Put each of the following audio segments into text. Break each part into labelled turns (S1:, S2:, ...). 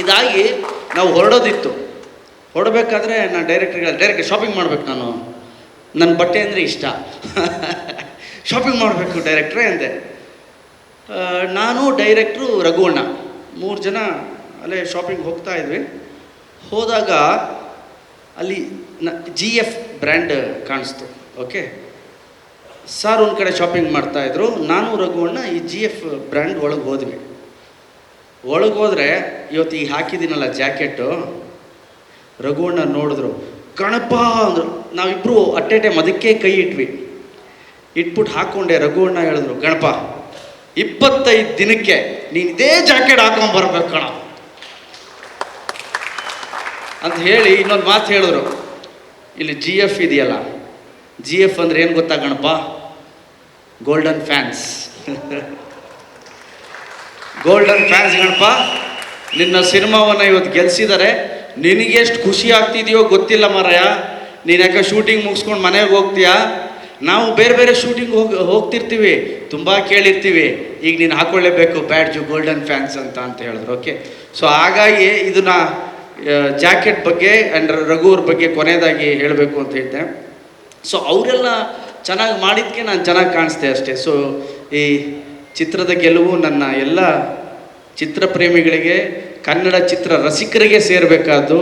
S1: ಇದಾಗಿ ನಾವು ಹೊರಡೋದಿತ್ತು. ಹೊರಡಬೇಕಾದ್ರೆ ನಾನು ಡೈರೆಕ್ಟ್ರಿಗೆ ಡೈರೆಕ್ಟ್ ಶಾಪಿಂಗ್ ಮಾಡ್ಬೇಕು ನಾನು. ನನ್ನ ಬಟ್ಟೆ ಅಂದರೆ ಇಷ್ಟ. ಶಾಪಿಂಗ್ ಮಾಡಬೇಕು ಡೈರೆಕ್ಟ್ರೇ ಅಂದೆ. ನಾನು ಡೈರೆಕ್ಟ್ರು ರಘುವಣ್ಣ. ಮೂರು ಜನ ಅಲ್ಲೇ ಶಾಪಿಂಗ್ ಹೋಗ್ತಾ ಇದ್ವಿ. ಹೋದಾಗ ಅಲ್ಲಿ ನ ಜಿ ಎಫ್ ಬ್ರ್ಯಾಂಡ್ ಕಾಣಿಸ್ತು. ಓಕೆ ಸರ್ ಒಂದು ಕಡೆ ಶಾಪಿಂಗ್ ಮಾಡ್ತಾಯಿದ್ರು ನಾನು, ರಘುವಣ್ಣ ಈ ಜಿ ಎಫ್ ಬ್ರ್ಯಾಂಡ್ ಒಳಗೆ ಹೋದ್ವಿ. ಒಳಗೆ ಹೋದರೆ ಇವತ್ತು ಈಗ ಹಾಕಿದ್ದೀನಲ್ಲ ಜಾಕೆಟ್ಟು, ರಘುವಣ್ಣ ನೋಡಿದ್ರು ಗಣಪ ಅಂದರು. ನಾವಿಬ್ಬರು ಅಟ್ ಎ ಟೈಮ್ ಅದಕ್ಕೆ ಕೈ ಇಟ್ವಿ. ಇಟ್ಬಿಟ್ಟು ಹಾಕ್ಕೊಂಡೆ ರಘುವಣ್ಣ ಹೇಳಿದ್ರು ಗಣಪ ಇಪ್ಪತ್ತೈದು ದಿನಕ್ಕೆ ನೀನು ಇದೇ ಜಾಕೆಟ್ ಹಾಕೊಂಬರ್ಬೇಕು ಕಣ. ಅಂತ ಹೇಳಿ ಇನ್ನೊಂದು ಮಾತು ಹೇಳಿದ್ರು. ಇಲ್ಲಿ ಜಿ ಎಫ್ ಇದೆಯಲ್ಲ, ಜಿ ಎಫ್ ಅಂದ್ರೆ ಏನು ಗೊತ್ತಾ Ganapa golden fans golden fans Ganapa, ನಿನ್ನ ಸಿನಿಮಾವನ್ನು ಇವತ್ತು ಗೆಲ್ಸಿದ್ದಾರೆ ನಿನಗೆ ಎಷ್ಟು ಖುಷಿ ಆಗ್ತಿದೆಯೋ ಗೊತ್ತಿಲ್ಲ ಮಾರಾಯ. ನೀನು ಯಾಕೆ ಶೂಟಿಂಗ್ ಮುಗಿಸ್ಕೊಂಡು ಮನೆಗೆ ಹೋಗ್ತೀಯಾ? ನಾವು ಬೇರೆ ಬೇರೆ ಶೂಟಿಂಗ್ ಹೋಗಿ, ಹೋಗ್ತಿರ್ತೀವಿ, ತುಂಬ ಕೇಳಿರ್ತೀವಿ. ಈಗ ನೀನು ಹಾಕೊಳ್ಳೇಬೇಕು ಬ್ಯಾಡ್ಜು ಗೋಲ್ಡನ್ ಫ್ಯಾನ್ಸ್ ಅಂತ ಅಂತ ಹೇಳಿದ್ರು ಓಕೆ ಸೊ ಹಾಗಾಗಿ ಇದನ್ನು ಜಾಕೆಟ್ ಬಗ್ಗೆ ಆ್ಯಂಡ್ ರಘುವ್ರ ಬಗ್ಗೆ ಕೊನೆಯದಾಗಿ ಹೇಳಬೇಕು ಅಂತ ಹೇಳಿದ್ದೆ ಸೊ ಅವರೆಲ್ಲ ಚೆನ್ನಾಗಿ ಮಾಡಿದ್ಕೆ ನಾನು ಚೆನ್ನಾಗಿ ಕಾಣಿಸ್ದೆ ಅಷ್ಟೇ. ಸೊ ಈ ಚಿತ್ರದ ಗೆಲುವು ನನ್ನ ಎಲ್ಲ ಚಿತ್ರಪ್ರೇಮಿಗಳಿಗೆ ಕನ್ನಡ ಚಿತ್ರ ರಸಿಕರಿಗೆ ಸೇರಬೇಕಾದ್ದು.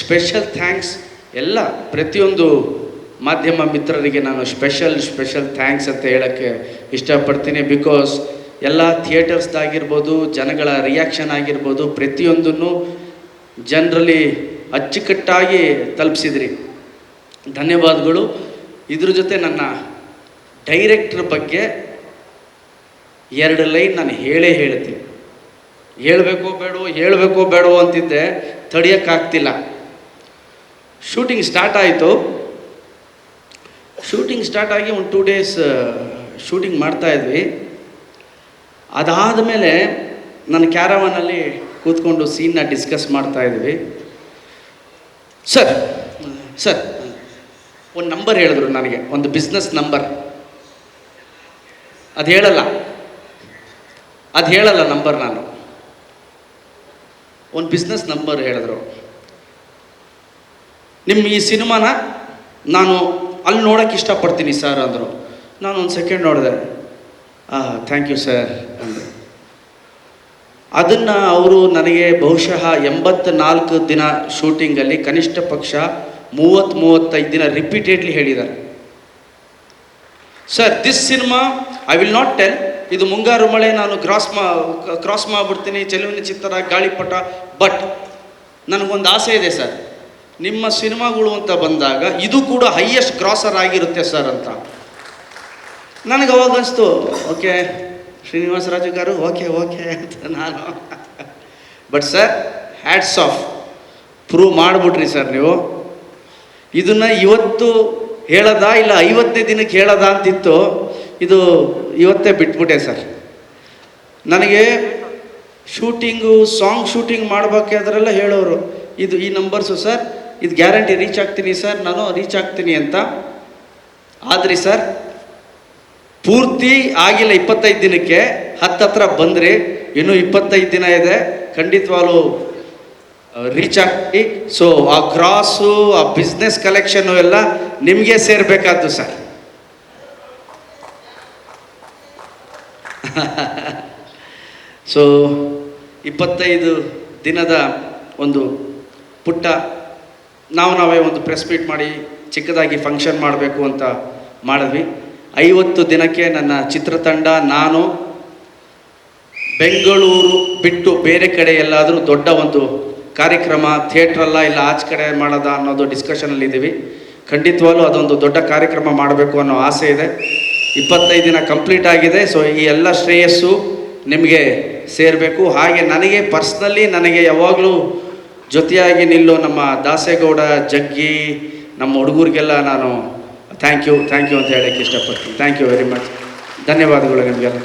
S1: ಸ್ಪೆಷಲ್ ಥ್ಯಾಂಕ್ಸ್ ಎಲ್ಲ ಪ್ರತಿಯೊಂದು ಮಾಧ್ಯಮ ಮಿತ್ರರಿಗೆ ನಾನು ಸ್ಪೆಷಲ್ ಸ್ಪೆಷಲ್ ಥ್ಯಾಂಕ್ಸ್ ಅಂತ ಹೇಳೋಕ್ಕೆ ಇಷ್ಟಪಡ್ತೀನಿ. ಬಿಕಾಸ್ ಎಲ್ಲ ಥಿಯೇಟರ್ಸ್ದಾಗಿರ್ಬೋದು ಜನಗಳ ರಿಯಾಕ್ಷನ್ ಆಗಿರ್ಬೋದು, ಪ್ರತಿಯೊಂದನ್ನು ಜನರಲ್ಲಿ ಅಚ್ಚುಕಟ್ಟಾಗಿ ತಲುಪಿಸಿದ್ರಿ. ಧನ್ಯವಾದಗಳು. ಇದ್ರ ಜೊತೆ ನನ್ನ ಡೈರೆಕ್ಟ್ರ್ ಬಗ್ಗೆ ಎರಡು ಲೈನ್ ನಾನು ಹೇಳೇ ಹೇಳ್ತೀನಿ. ಹೇಳಬೇಕೋ ಬೇಡೋ ಹೇಳಬೇಕೋ ಬೇಡೋ ಅಂತಿದ್ದೆ ತಡೆಯೋಕ್ಕಾಗ್ತಿಲ್ಲ. ಶೂಟಿಂಗ್ ಸ್ಟಾರ್ಟ್ ಆಯಿತು. ಶೂಟಿಂಗ್ ಸ್ಟಾರ್ಟ್ ಆಗಿ ಒಂದು ಟೂ ಡೇಸ್ ಶೂಟಿಂಗ್ ಮಾಡ್ತಾ ಇದ್ವಿ. ಅದಾದ ಮೇಲೆ ನನ್ನ ಕ್ಯಾರವನಲ್ಲಿ ಕೂತ್ಕೊಂಡು ಸೀನ್ನ ಡಿಸ್ಕಸ್ ಮಾಡ್ತಾ ಇದ್ವಿ. ಸರ್ ಸರ್ ಒಂದು ನಂಬರ್ ಹೇಳಿದ್ರು ನನಗೆ, ಒಂದು ಬಿಸ್ನೆಸ್ ನಂಬರ್ ಅದು ಹೇಳಲ್ಲ. ಅದು ಹೇಳಲ್ಲ ನಂಬರ್ ನಾನು. ಒಂದು ಬಿಸ್ನೆಸ್ ನಂಬರ್ ಹೇಳಿದ್ರು. ನಿಮ್ಮ ಈ ಸಿನಿಮಾನ ನಾನು ಅಲ್ಲಿ ನೋಡೋಕ್ಕೆ ಇಷ್ಟಪಡ್ತೀನಿ ಸರ್ ಅಂದರು. ನಾನು ಒಂದು ಸೆಕೆಂಡ್ ನೋಡಿದೆ. ಥ್ಯಾಂಕ್ ಯು ಸರ್ ಅಂದರು. ಅದನ್ನು ಅವರು ನನಗೆ ಬಹುಶಃ ಎಂಬತ್ನಾಲ್ಕು ದಿನ ಶೂಟಿಂಗಲ್ಲಿ ಕನಿಷ್ಠ ಪಕ್ಷ ಮೂವತ್ತು ಮೂವತ್ತೈದು ದಿನ ರಿಪೀಟೆಡ್ಲಿ ಹೇಳಿದ್ದಾರೆ. Sir this cinema I will not tell ಇದು ಮುಂಗಾರು ಮಳೆ, ನಾನು ಕ್ರಾಸ್ ಮಾ ಕ್ರಾಸ್ ಮಾಡಿಬಿಡ್ತೀನಿ, ಚೆಲುವಿನ ಚಿತ್ತರ ಗಾಳಿಪಟ ಬಟ್ ನನಗೊಂದು ಆಸೆ ಇದೆ ಸರ್. ನಿಮ್ಮ ಸಿನಿಮಾಗಳು ಅಂತ ಬಂದಾಗ ಇದು ಕೂಡ ಹೈಯೆಸ್ಟ್ ಕ್ರಾಸರ್ ಆಗಿರುತ್ತೆ ಸರ್ ಅಂತ. ನನಗೆ ಅವಾಗ ಅನಿಸ್ತು, ಓಕೆ, ಶ್ರೀನಿವಾಸ ರಾಜು గారు ಓಕೆ ಓಕೆ ಅಂತ ನಾನು. But sir hats off prove ಮಾಡಿಬಿಟ್ರಿ sir ನೀವು. ಇದನ್ನು ಇವತ್ತು ಹೇಳದ ಇಲ್ಲ ಐವತ್ತನೇ ದಿನಕ್ಕೆ ಹೇಳದ ಅಂತಿತ್ತು. ಇದು ಇವತ್ತೇ ಬಿಟ್ಬಿಟ್ಟೆ ಸರ್. ನನಗೆ ಶೂಟಿಂಗು, ಸಾಂಗ್ ಶೂಟಿಂಗ್ ಮಾಡಬೇಕಾದ್ರೆಲ್ಲ ಹೇಳೋರು. ಇದು ಈ ನಂಬರ್ಸು ಸರ್. ಇದು ಗ್ಯಾರಂಟಿ ರೀಚ್ ಆಗ್ತೀನಿ ಸರ್. ನಾನು ರೀಚ್ ಆಗ್ತೀನಿ ಅಂತ. ಆದ್ರಿ ಸರ್, ಪೂರ್ತಿ ಆಗಿಲ್ಲ ಇಪ್ಪತ್ತೈದು ದಿನಕ್ಕೆ. ಹತ್ತತ್ರ ಬಂದ್ರಿ. ಇನ್ನೂ ಇಪ್ಪತ್ತೈದು ದಿನ ಇದೆ. ಖಂಡಿತವಾಗ್ಲೂ ರೀಚ್ ಆಗಿ ಸೊ ಆ ಕ್ರಾಸು ಆ ಬಿಸ್ನೆಸ್ ಕಲೆಕ್ಷನ್ನು ಎಲ್ಲ ನಿಮಗೆ ಸೇರಬೇಕಾದ್ದು ಸರ್. ಸೊ ಇಪ್ಪತ್ತೈದು ದಿನದ ಒಂದು ಪುಟ್ಟ ನಾವು ನಾವೇ ಒಂದು ಪ್ರೆಸ್ ಮೀಟ್ ಮಾಡಿ ಚಿಕ್ಕದಾಗಿ ಫಂಕ್ಷನ್ ಮಾಡಬೇಕು ಅಂತ ಮಾಡಿದ್ವಿ. ಐವತ್ತು ದಿನಕ್ಕೆ ನನ್ನ ಚಿತ್ರತಂಡ ನಾನು ಬೆಂಗಳೂರು ಬಿಟ್ಟು ಬೇರೆ ಕಡೆ ಎಲ್ಲಾದರೂ ದೊಡ್ಡ ಒಂದು ಕಾರ್ಯಕ್ರಮ ಥಿಯೇಟ್ರಲ್ಲ ಇಲ್ಲ ಆಚೆ ಕಡೆ ಮಾಡೋದ ಅನ್ನೋದು ಡಿಸ್ಕಷನಲ್ಲಿ ಇದ್ದೀವಿ. ಖಂಡಿತವಾಗ್ಲೂ ಅದೊಂದು ದೊಡ್ಡ ಕಾರ್ಯಕ್ರಮ ಮಾಡಬೇಕು ಅನ್ನೋ ಆಸೆ ಇದೆ. ಇಪ್ಪತ್ತೈದು ದಿನ ಕಂಪ್ಲೀಟ್ ಆಗಿದೆ. ಸೊ ಈ ಎಲ್ಲ ಶ್ರೇಯಸ್ಸು ನಿಮಗೆ ಸೇರಬೇಕು. ಹಾಗೆ ನನಗೆ ಪರ್ಸ್ನಲಿ ನನಗೆ ಯಾವಾಗಲೂ ಜೊತೆಯಾಗಿ ನಿಲ್ಲೋ ನಮ್ಮ ದಾಸೇಗೌಡ, ಜಗ್ಗಿ, ನಮ್ಮ ಹುಡುಗರಿಗೆಲ್ಲ ನಾನು ಥ್ಯಾಂಕ್ ಯು ಥ್ಯಾಂಕ್ ಯು ಅಂತ ಹೇಳೋಕ್ಕೆ ಇಷ್ಟಪಡ್ತೀನಿ. ಥ್ಯಾಂಕ್ ಯು ವೆರಿ ಮಚ್ ಧನ್ಯವಾದಗಳು ನಿಮಗೆಲ್ಲ.